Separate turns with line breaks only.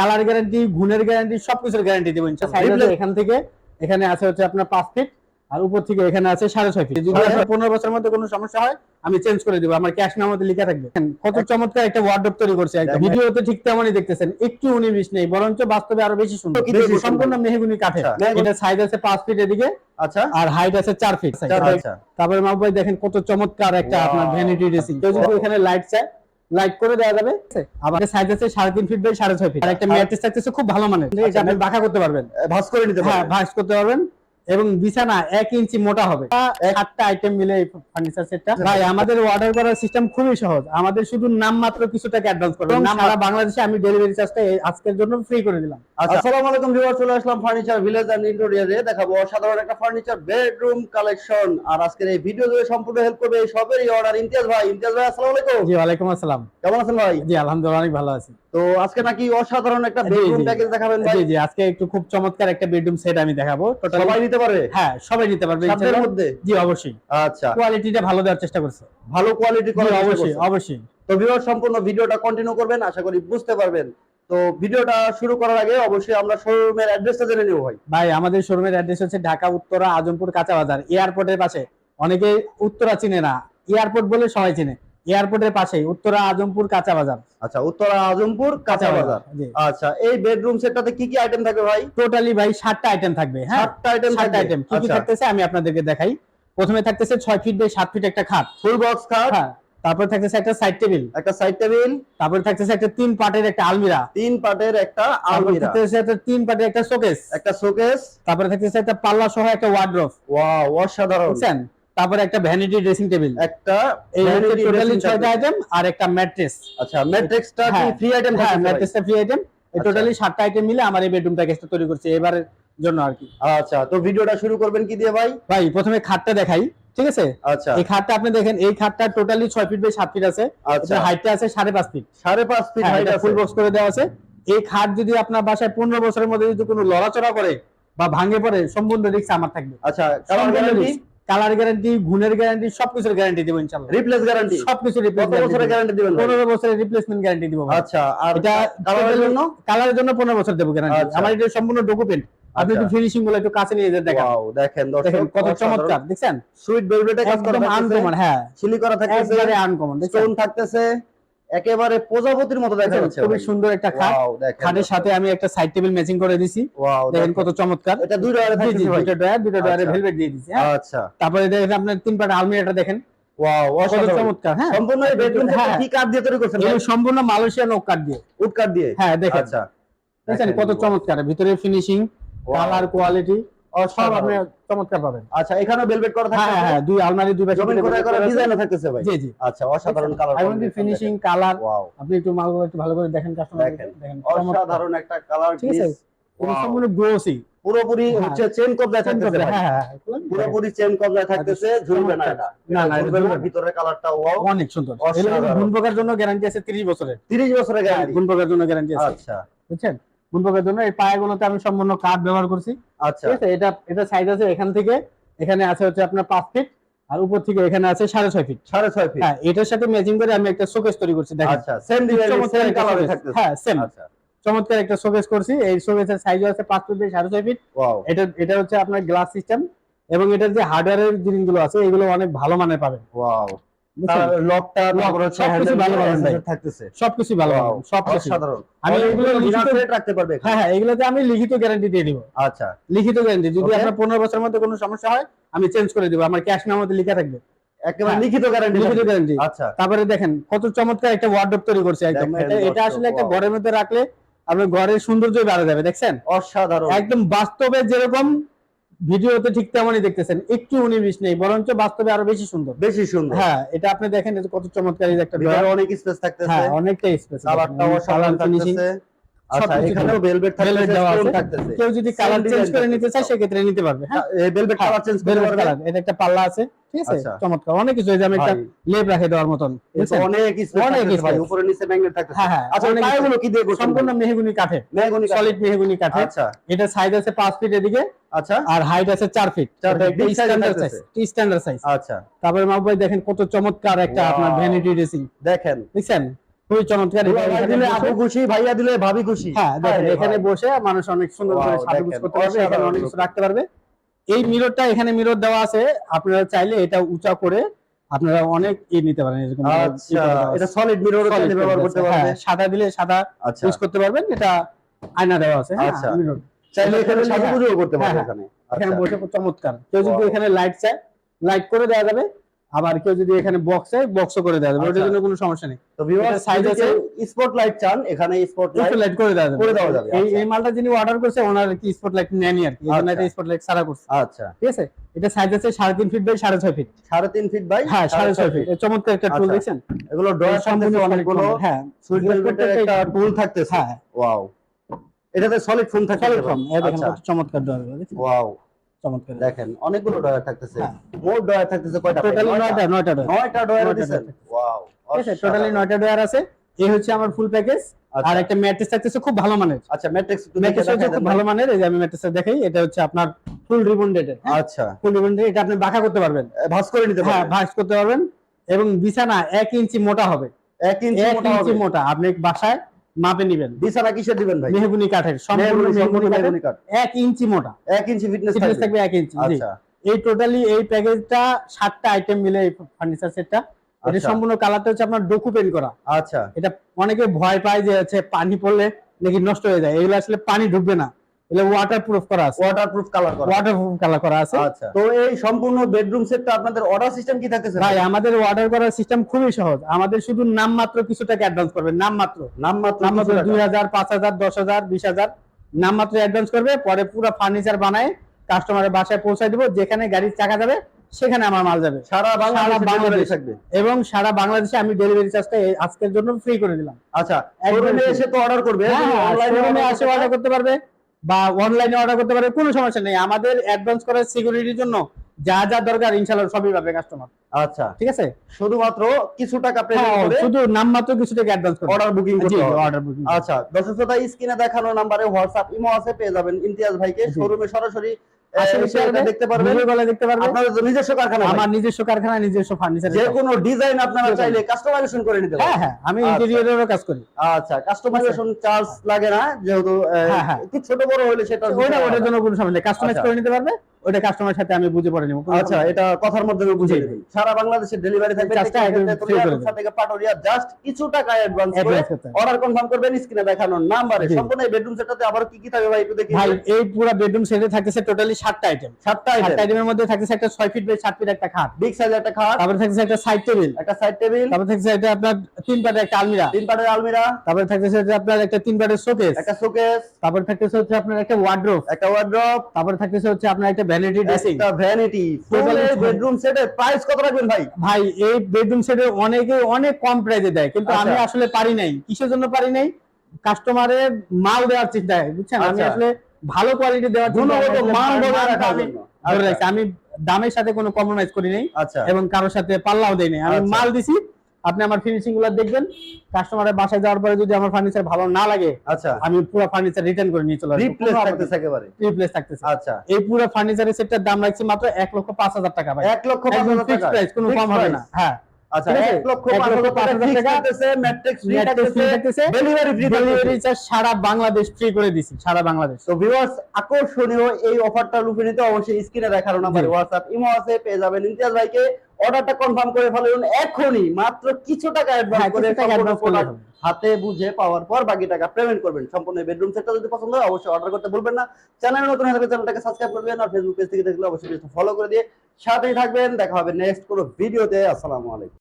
Colour guarantee গুণের guarantee সবকিছুর guarantee দেবো ইনশাআল্লাহ
Replace-
Size আছে এখান থেকে এখানে আছে হচ্ছে আপনার পাঁচ ফিট আর উপর থেকে এখানে আছে সাড়ে ছয় ফিট যদি আপনার পনেরো বছরের মধ্যে কোনো সমস্যা হয় আমি চেঞ্জ করে দেবো। আমার ক্যাশ মেমোতে লিখে থাকবে। কত চমৎকার একটা ওয়ার্ডরোব তৈরি করছে একটা। ভিডিওতে ঠিক তেমনই দেখতেছেন একটু উনিশ নেই বরঞ্চ বাস্তবে আরও বেশি সুন্দর। সম্পূর্ণ মেহগুনি কাঠের।
আচ্ছা।
এটা সাইজ আছে পাঁচ ফিট এদিকে
আচ্ছা।
আর হাইট আছে চার ফিট তারপরে মাহবুব ভাই দেখেন কত চমৎকার একটা. আপনার ভ্যানিটি ড্রেসিং কেউ যদি এখানে লাইট চায় লাইট করে দেওয়া যাবে। আমাদের সাইজ আছে সাড়ে তিন ফিট বাই সাড়ে ছয় ফিট আর একটা ম্যাট্রেস থাকতেছে খুব ভালো মানে আপনি বাঁকা করতে পারবেন।
ভাস করে নিতে
হ্যাঁ ভাস করতে পারবেন। এবং বিছানা এক ইঞ্চি মোটা হবে। আটটা আইটেম মিলে এই ফার্নিচার সেটটা ভাই আমাদের অর্ডার করার সিস্টেম খুবই সহজ। আমাদের শুধু নাম মাত্র কিছু টাকা অ্যাডভান্স করবেন
এবং
সারা বাংলাদেশে আমি ডেলিভারি চার্জটা আজকের জন্য ফ্রি করে দিলাম।
আচ্ছা। আসসালামু আলাইকুম ভিউয়ার চলে আসলাম ফার্নিচার ভিলেজ এন্ড ইন্টেরিয়রে দেখাবো অসাধারণ একটা ফার্নিচার বেডরুম কালেকশন আর আজকের এই ভিডিও জুড়ে সম্পূর্ণ হেল্প করবে এই সবেরই অর্ডার ইমতিয়াজ ভাই। ইমতিয়াজ ভাই আসসালামু আলাইকুম।
জি ওয়ালাইকুম আসসালাম।
কেমন আছেন ভাই?
জি আলহামদুলিল্লাহ অনেক ভালো আছি।
তো আজকে নাকি অসাধারণ একটা বেডরুম প্যাকেজ দেখাবেন ভাই।
জি জি আজকে একটু খুব চমৎকার একটা বেডরুম সেট আমি দেখাবো। টোটাল
সবাই নিতে পারবে
হ্যাঁ সবাই নিতে পারবে ইনশাআল্লাহ।
মধ্যে?
জি অবশ্যই।
আচ্ছা।
কোয়ালিটিটা ভালো দেওয়ার চেষ্টা করছে।
ভালো কোয়ালিটি করার
অবশ্যই। অবশ্যই।
তো ভিউয়ার সম্পূর্ণ ভিডিওটা কন্টিনিউ করবেন আশা করি বুঝতে পারবেন। তো ভিডিওটা শুরু করার আগে অবশ্যই আমরা শোরুমের অ্যাড্রেসটা জেনে নেব ভাই।
ভাই আমাদের শোরুমের অ্যাড্রেস হচ্ছে ঢাকা উত্তরা আজমপুর কাঁচা বাজার। এয়ারপোর্টের পাশে। অনেকে উত্তরা চিনে না এয়ারপোর্ট বলে সবাই চিনে। এয়ারপোর্টের পাশেই উত্তরা আজমপুর কাঁচা বাজার।
আচ্ছা উত্তরা আজমপুর কাঁচা বাজার আচ্ছা এই বেডরুম সেটটাতে কি কি আইটেম থাকবে ভাই?
টোটালি ভাই সাতটা আইটেম থাকবে হ্যাঁ?
সাতটা আইটেম
সাতটা
থাকবে।
আইটেম কি কি
আচ্ছা।
থাকতেছে আমি আপনাদেরকে দেখাই। প্রথমে থাকতেছে ছয় ফিট বাই সাত ফিট একটা খাট।
ফুল বক্স খাট।
হ্যাঁ তারপর থাকতেছে একটা সাইড টেবিল
একটা সাইড টেবিল
তারপর থাকতেছে একটা তিন পার্টের একটা আলমিরা।
তিন পাটের একটা
তারপর
আলমিরা।
থাকতেছে একটা তিন পার্টের একটা শোকেস।
একটা শোকেস।
তারপরে থাকতেছে একটা পাল্লা সহ একটা ওয়ার্ড্রোব
ওয়াও অসাধারণ।
বুঝছেন? তারপরে একটা ভ্যানিটি ড্রেসিং টেবিল
একটা
এই টোটালি ছয়টা আইটেম আর একটা ম্যাট্রেস
আচ্ছা ম্যাট্রিক্সটা কি ফ্রি আইটেম
হ্যাঁ ম্যাট্রেসটা ফ্রি আইটেম এই
আচ্ছা।
টোটালি সাতটা আইটেম মিলে আমার এই বেডরুম প্যাকেজটা তৈরি করছে এবারের জন্য আর কি।
আচ্ছা তো ভিডিওটা শুরু করবেন কি দিয়ে ভাই?
ভাই প্রথমে খাটটা দেখাই ঠিক আছে?
আচ্ছা।
এই খাটটা আপনি দেখেন এই খাটটা টোটালি ছয় ফিট বাই সাত ফিট আছে।
আচ্ছা।
হাইটটা আছে সাড়ে পাঁচ ফিট
সাড়ে পাঁচ ফিট হাইট
ফুল বক্স করে দেওয়া আছে। এই খাট যদি আপনার বাসায় পনেরো বছরের মধ্যে যদি কোনো লড়াচড়া করে বা ভাঙে পড়ে সম্পূর্ণ রিক্স আমার থাকবে।
আচ্ছা গ্যারান্টি
কালার গ্যারান্টি গুণের গ্যারান্টি সবকিছুর গ্যারান্টি দেবো ইনশাল্লাহ
রিপ্লেস গ্যারান্টি
সবকিছু
কত বছরের গ্যারান্টি দিবেন ভাই?
পনেরো বছরের রিপ্লেসমেন্ট গ্যারান্টি দিব
আচ্ছা আর
এটা
কালারের জন্য?
কালারের জন্য পনেরো বছর দেবো গ্যারান্টি
আচ্ছা।
আমার এটা সম্পূর্ণ ডকুমেন্ট আপনি একটু
আচ্ছা।
ফিনিশিংগুলো একটু কাছে নিয়ে দেখেন।
ওয়াও দেখেন দর্শক
কত চমৎকার দেখছেন?
সুইট ভেলভেটে কাজ করা
একদম আনকমন হ্যাঁ।
সিলি করা থাকতেছে।
একবারে আনকমন দেখছেন?
স্টোন থাকতেছে। একেবারে প্রজাপতির মতো দেখা যাচ্ছে
খুবই সুন্দর একটা খাট। খাটের সাথে আমি একটা সাইড টেবিল ম্যাচিং করে দিছি। দেখেন কত চমৎকার।
এটা দুই ডয়ারে ভাই।
দুটো ডয়ার দুটো ডয়ারে
আচ্ছা।
ভেলভেট দিয়ে দিছি হ্যাঁ।
আচ্ছা।
তারপরে দেখেন আপনার তিন পাট আলমিরাটা দেখেন। হ্যাঁ।
সম্পূর্ণ
হ্যাঁ। মালয়েশিয়ান কাঠ দিয়ে।
কাঠ দিয়ে?
হ্যাঁ দেখেন।
আচ্ছা।
কত চমৎকার। ভিতরে ফিনিশিং. কালার কোয়ালিটি সব আপনি চমৎকার পাবেন।
আচ্ছা এখানেও ভেলভেট করা
হ্যাঁ হ্যাঁ দুই আলমারি দুই পাশে
করে করা
করা
থাকতেছে ভাই?
জি জি।
আচ্ছা অসাধারণ কালার
এবং ফিনিশিং কালার আপনি একটু মালগুলো একটু ভালো করে দেখেন কাস্টমার
দেখেন।
দেখেন।
অসাধারণ একটা কালার
ঠিক আছে। সম্পূর্ণ গ্লোসি
পুরোপুরি
হ্যাঁ।
হচ্ছে চেন কবজায় থাকতেছে ভাই।
হ্যাঁ হ্যাঁ
পুরোপুরি চেন কবজায় থাকতেছে ঝুলবে না এটা। ভিতরের কালারটা ওয়াও
অনেক সুন্দর। গুণ পোকার জন্য গ্যারান্টি আছে 30 বছরের।
30 বছরের গ্যারান্টি
গুণ পোকার জন্য গ্যারান্টি আছে।
আচ্ছা।
বুঝছেন? গুণ জন্য এই পায়াগুলোতে আমি সম্পূর্ণ কাঠ ব্যবহার করছি।
আচ্ছা।
ঠিক আছে? এটা এটা সাইজ আছে এখান থেকে। এখানে আছে হচ্ছে আপনার 5 ফিট আর উপর থেকে এখানে আছে 6.5 ফিট
সাড়ে ছয় ফিট
হ্যাঁ এটার সাথে ম্যাচিং করে আমি একটা শোকেস তৈরি করছি দেখেন।
আচ্ছা সেম ডিজাইন সেম কালারে। থাকতেছে।
হ্যাঁ সেম
আচ্ছা।
চমৎকার একটা শোকেস করছি। এই শোকেসের সাইজ আছে 5 ফিট বাই 6.5 ফিট
ওয়াও
এটা এটা হচ্ছে আপনার গ্লাস সিস্টেম এবং এটার যে হার্ডওয়্যারের জিনিসগুলো আছে এগুলো অনেক ভালো মানের পাবেন।
ওয়াও? লকটা
Lock,
তারপর হচ্ছে
সবকিছু
হ্যান্ডেল
ভালো
থাকতেছে।
সবকিছু ভালো সবকিছু।
অসাধারণ।
আমি এগুলো
রাখতে পারবে
হ্যাঁ হ্যাঁ এগুলোতে আমি লিখিত গ্যারান্টি দিয়ে দিব।
আচ্ছা।
লিখিত গ্যারান্টি যদি আপনার পনেরো বছরের মধ্যে কোনো সমস্যা হয় আমি চেঞ্জ করে দিব। আমার ক্যাশ লিখে থাকবে।
একেবারে
হ্যাঁ।
লিখিত গ্যারান্টি
লিখিত গ্যারান্টি
আচ্ছা।
তারপরে দেখেন কত চমৎকার একটা ওয়ার্ডরোব তৈরি করছে একদম। এটা এটা আসলে একটা ঘরের মধ্যে রাখলে আপনার ঘরের সৌন্দর্য বাড়া যাবে দেখছেন?
অসাধারণ।
একদম বাস্তবে যেরকম ভিডিওতে ঠিক তেমনই দেখতেছেন একটু উনিশ নেই বরঞ্চ বাস্তবে আরও বেশি সুন্দর।
বেশি সুন্দর।
হ্যাঁ এটা আপনি দেখেন কত চমৎকার একটা
অনেক স্পেস থাকতেছে।
হ্যাঁ অনেকটা স্পেস
কালারটাও আচ্ছা এখানেও ভেলভেট থাকতেছে
কেউ যদি কালার চেঞ্জ করে নিতে চায় সেক্ষেত্রে নিতে পারবে। হ্যাঁ
এই ভেলভেট কালার চেঞ্জ করতে পারবে।
এটা একটা পাল্লা আছে ঠিক আছে?
আচ্ছা।
চমৎকার। অনেক কিছু এই আমি একটা লেপ রাখে দেওয়ার মতন
এ অনেক
অনেক
ভাই উপরে নিচে ম্যাগনেট থাকতেছে।
হ্যাঁ হ্যাঁ।
আচ্ছা
অনেক
কি দিয়ে
সম্পূর্ণ মেহগুনি কাঠে।
মেহগনি
সলিড মেহগুনি কাঠে।
আচ্ছা।
এটা সাইজ আছে পাঁচ ফিট এদিকে।
আচ্ছা।
আর হাইট আছে চার feet standard size. Standard size
আচ্ছা।
তারপরে মাহবুব ভাই দেখেন কত চমৎকার একটা আপনার ভ্যানিটি ড্রেসিং
দেখেন।
দেখছেন? খুবই চমৎকার
দুলা
এটা
ভাই
এখানে
দিলে আপু খুশি ভাইয়া দিলে ভাবি খুশি।
হ্যাঁ দেখেন এখানে বসে মানুষ অনেক সুন্দর করে
Wow,
করতে পারবে এখানে অনেক কিছু রাখতে পারবে। এই মিররটা এখানে মিরর দেওয়া আছে আপনারা চাইলে এটা উঁচা করে আপনারা অনেক ই নিতে পারেন এরকম ই
আচ্ছা এটা সলিড মিরর ব্যবহার করতে
হ্যাঁ, সাদা দিলে সাদা
আচ্ছা।
ইউজ করতে পারবেন এটা আয়না দেওয়া আছে হ্যাঁ
আচ্ছা। চাইলে এখানে
হ্যাঁ,
করতে পারবে
হ্যাঁ,
এখানে।
এখানে
আচ্ছা।
বসে চমৎকার। কেউ যদি এখানে লাইট চায় লাইট করে দেওয়া যাবে আবার কেউ যদি এখানে বক্সে বক্স করে দেওয়া যাবে ওটার
আচ্ছা।
জন্য কোনো সমস্যা নেই।
তো
এটা size আছে।
স্পট লাইট চান এখানে স্পট লাইট
লাইট করে দেওয়া যাবে।
করে দেওয়া যাবে,
এই
আচ্ছা।
এই মালটা যিনি অর্ডার করছে ওনার কি স্পট লাইট নেয়নি আর কি? জন্য
আচ্ছা।
এটা স্পট লাইট সারা করছে।
আচ্ছা।
ঠিক আছে? এটা সাইজ আছে সাড়ে তিন ফিট বাই সাড়ে ছয় ফিট
সাড়ে তিন ফিট বাই
হ্যাঁ সাড়ে ছয় ফিট চমৎকার একটা টুল। দেখছেন?
এগুলো ড্রয়ার
সম্পূর্ণ
অনেকগুলো।
হ্যাঁ।
সুইট ভেলভেটের একটা টুল থাকতেছে।
হ্যাঁ।
ওয়াও এটাতে সলিড ফোম থাকে
সলিড ফর্ম এই দেখেন কত চমৎকার ড্রয়ার
ওয়াও
চমৎকার।
দেখেন অনেকগুলো ড্রয়ার থাকতেছে।
হ্যাঁ।
মোট ড্রয়ার থাকতেছে কয়টা?
টোটালি নয়টা। নয়টা ড্রয়ার।
নয়টা ড্রয়ার
নয়টা
ওয়াও
টোটালি নয়টা ড্রয়ার আছে। এই হচ্ছে আমার ফুল প্যাকেজ আর একটা ম্যাট্রেস থাকতেছে খুব ভালো মানের।
আচ্ছা ম্যাট্রিক্স একটু
হচ্ছে খুব ভালো মানের। এই যে আমি ম্যাট্রেসটা দেখাই এটা হচ্ছে আপনার ফুল রিবন ডেটেড
আচ্ছা।
ফুল এটা আপনি বাঁকা করতে পারবেন।
ভাঁজ করে নিতে
হ্যাঁ ভাঁজ করতে পারবেন। এবং বিছানা এক ইঞ্চি মোটা হবে।
এক ইঞ্চি
ইঞ্চি মোটা। আপনি বাসায় মাপে নিবেন।
বিছানা কিসের দিবেন ভাই?
মেহগুনি কাঠের সম্পূর্ণ
মেহগনি, কাঠ।
1 ইঞ্চি মোটা।
1 ইঞ্চি ফিটনেস থাকবে।
থাকবে 1 ইঞ্চি।
আচ্ছা।
এই টোটালি এই প্যাকেজটা সাতটা আইটেম মিলে এই ফার্নিচার সেটটা এটা
আচ্ছা।
সম্পূর্ণ কালারটা হচ্ছে আপনার ডোকু পেন্ট করা।
আচ্ছা।
এটা অনেকে ভয় পায় যে হচ্ছে পানি পড়লে নাকি নষ্ট হয়ে যায়। এগুলো আসলে পানি ঢুকবে না। এগুলো ওয়াটার করা আছে।
ওয়াটারপ্রুফ কালার করা।
ওয়াটার কালার করা আছে।
আচ্ছা। তো এই সম্পূর্ণ বেডরুম সেটটা আপনাদের অর্ডার সিস্টেম কি থাকতেছে?
ভাই আমাদের অর্ডার করার সিস্টেম খুবই সহজ। আমাদের শুধু নাম কিছু টাকা অ্যাডভান্স করবেন নাম মাত্র
নাম মাত্র
নাম মাত্র
কিছু টাকা।
দুই হাজার পাঁচ হাজার দশ হাজার বিশ হাজার নাম মাত্র অ্যাডভান্স করবে পরে পুরো ফার্নিচার বানায় কাস্টমারের বাসায় পৌঁছায় দিব যেখানে গাড়ির চাকা যাবে সেখানে আমার মাল যাবে।
সারা বাংলাদেশে। থাকবে।
এবং সারা বাংলাদেশে আমি ডেলিভারি চার্জটা আজকের জন্য ফ্রি করে দিলাম।
আচ্ছা এসে তো অর্ডার করবে
হ্যাঁ
অনলাইনে
শোরুমে অর্ডার করতে পারবে। বা অনলাইনে অর্ডার করতে পারবে কোনো সমস্যা নেই। আমাদের অ্যাডভান্স করার সিকিউরিটির জন্য যা যা দরকার ইনশাল্লাহ সবই পাবে কাস্টমার
আচ্ছা।
ঠিক আছে?
শুধুমাত্র কিছু টাকা পেমেন্ট
হ্যাঁ,
করে
শুধু নাম মাত্র কিছু টাকা অ্যাডভান্স করে
অর্ডার বুকিং করতে হবে।
অর্ডার বুকিং
আচ্ছা দর্শক শ্রোতা স্ক্রিনে দেখানো নম্বরে হোয়াটসঅ্যাপ ইমো আছে পেয়ে যাবেন। ইমতিয়াজ ভাইকে। শোরুমে সরাসরি দেখতে পারবেন।
দেখতে
আপনাদের নিজস্ব কারখানা
আমার নিজস্ব কারখানা নিজস্ব ফার্নিচার
যে কোনো ডিজাইন আপনারা চাইলে কাস্টমাইজেশন করে নিতে
হ্যাঁ হ্যাঁ আমি
আচ্ছা।
ইন্টেরিয়রেরও কাজ করি।
আচ্ছা কাস্টমাইজেশন চার্জ লাগে না যেহেতু
হ্যাঁ, হ্যাঁ।
একটু ছোট বড় হলে সেটা
ওইটা ওটার জন্য কোনো সমস্যা নেই। কাস্টমাইজ
আচ্ছা।
করে নিতে পারবে ওটা কাস্টমারের সাথে আমি বুঝে পড়ে নেব।
আচ্ছা এটা কথার মাধ্যমে বুঝিয়ে
জি।
সারা বাংলাদেশে ডেলিভারি থাকবে। থেকে পাটোরিয়া জাস্ট কিছু টাকা অ্যাডভান্স করে। অর্ডার কনফার্ম করবেন স্ক্রিনে দেখানো নাম্বারে সম্পূর্ণ এই বেডরুম সেটটাতে আবার কি কি থাকবে ভাই একটু দেখি
ভাই এই পুরো বেডরুম সেটে থাকতেছে টোটালি সাতটা আইটেম
সাতটা
সাতটা
আইটেম
আইটেমের মধ্যে থাকতেছে একটা ছয় ফিট বাই সাত ফিট একটা খাট।
বিগ সাইজ একটা খাট।
তারপরে থাকতেছে একটা সাইড টেবিল
একটা সাইড টেবিল
তারপরে থাকতেছে একটা আপনার তিন পাটের একটা আলমিরা।
তিন পাটের আলমিরা।
তারপরে থাকতেছে হচ্ছে আপনার একটা তিন পাটের শোকেস
একটা শোকেস
তারপরে থাকতেছে হচ্ছে আপনার একটা ওয়ার্ড্রোব
একটা ওয়ার্ড্রপ
তারপরে থাকতেছে হচ্ছে আপনার একটা ভ্যানিটি ড্রেসিং
একটা ভ্যানিটি বেডরুম সেটের প্রাইস কত রাখবেন ভাই
ভাই এই বেডরুম সেটে অনেকে অনেক কম প্রাইসে দেয় কিন্তু আমি
আচ্ছা।
আসলে পারি নাই কিসের জন্য পারি নাই কাস্টমারের মাল দেওয়ার চিন্তায় বুঝছেন আমি
আচ্ছা।
আসলে ভালো কোয়ালিটি দেওয়ার
জন্য। আচ্ছা।
আমি দামের সাথে কোনো কম্প্রোমাইজ করি নাই এবং কারোর সাথে পাল্লাও দেই নাই আমি। মাল দিছি আপনি আমার ফিনিশিংগুলো দেখবেন। কাস্টমারের বাসায় যাওয়ার পরে যদি আমার ফার্নিচার ভালো না লাগে
আচ্ছা।
আমি পুরো ফার্নিচার রিটার্ন করে নিয়ে চলে আসব।
রিপ্লেস থাকতেছে একেবারে।
রিপ্লেস থাকতেছে।
আচ্ছা।
এই পুরো ফার্নিচারের সেটটার দাম রাখছি মাত্র এক লক্ষ পাঁচ হাজার টাকা ভাই।
এক লক্ষ পাঁচ
একদম
হাজার
ফিক্সড
টাকা।
প্রাইস কোনো কম হবে না। হ্যাঁ।
আচ্ছা
ঠিক
লক্ষ
এক
পাঁচ
লক্ষ
হাজার টাকা
পাঁচ হাজার
fixed
টাকা
থাকতেছে ম্যাট্রিক্স ফ্রি থাকতেছে
থাকতেছে,
ডেলিভারি ফ্রি
ডেলিভারি চার্জ সারা বাংলাদেশ ফ্রি করে দিছি সারা বাংলাদেশ।
তো ভিউয়ার্স আকর্ষণীয় এই অফারটা লুফে নিতে অবশ্যই স্ক্রিনে দেখানো নাম্বারে
জি।
ইমো আছে পেয়ে যাবেন। ইমতিয়াজ ভাইকে অর্ডারটা কনফার্ম করে ফেলুন এখনই মাত্র কিছু টাকা অ্যাডভান্স
হ্যাঁ,
করে। হাতে বুঝে পাওয়ার পর বাকি টাকা পেমেন্ট করবেন। সম্পূর্ণ বেডরুম সেটটা যদি পছন্দ হয় অবশ্যই অর্ডার করতে ভুলবেন না। চ্যানেল নতুন হয়ে থাকলে চ্যানেলটাকে সাবস্ক্রাইব করবেন আর ফেসবুক পেজ থেকে দেখলে অবশ্যই ফলো করে দিয়ে সাথেই থাকবেন। দেখা হবে নেক্সট কোনো ভিডিওতে আসসালামু আলাইকুম।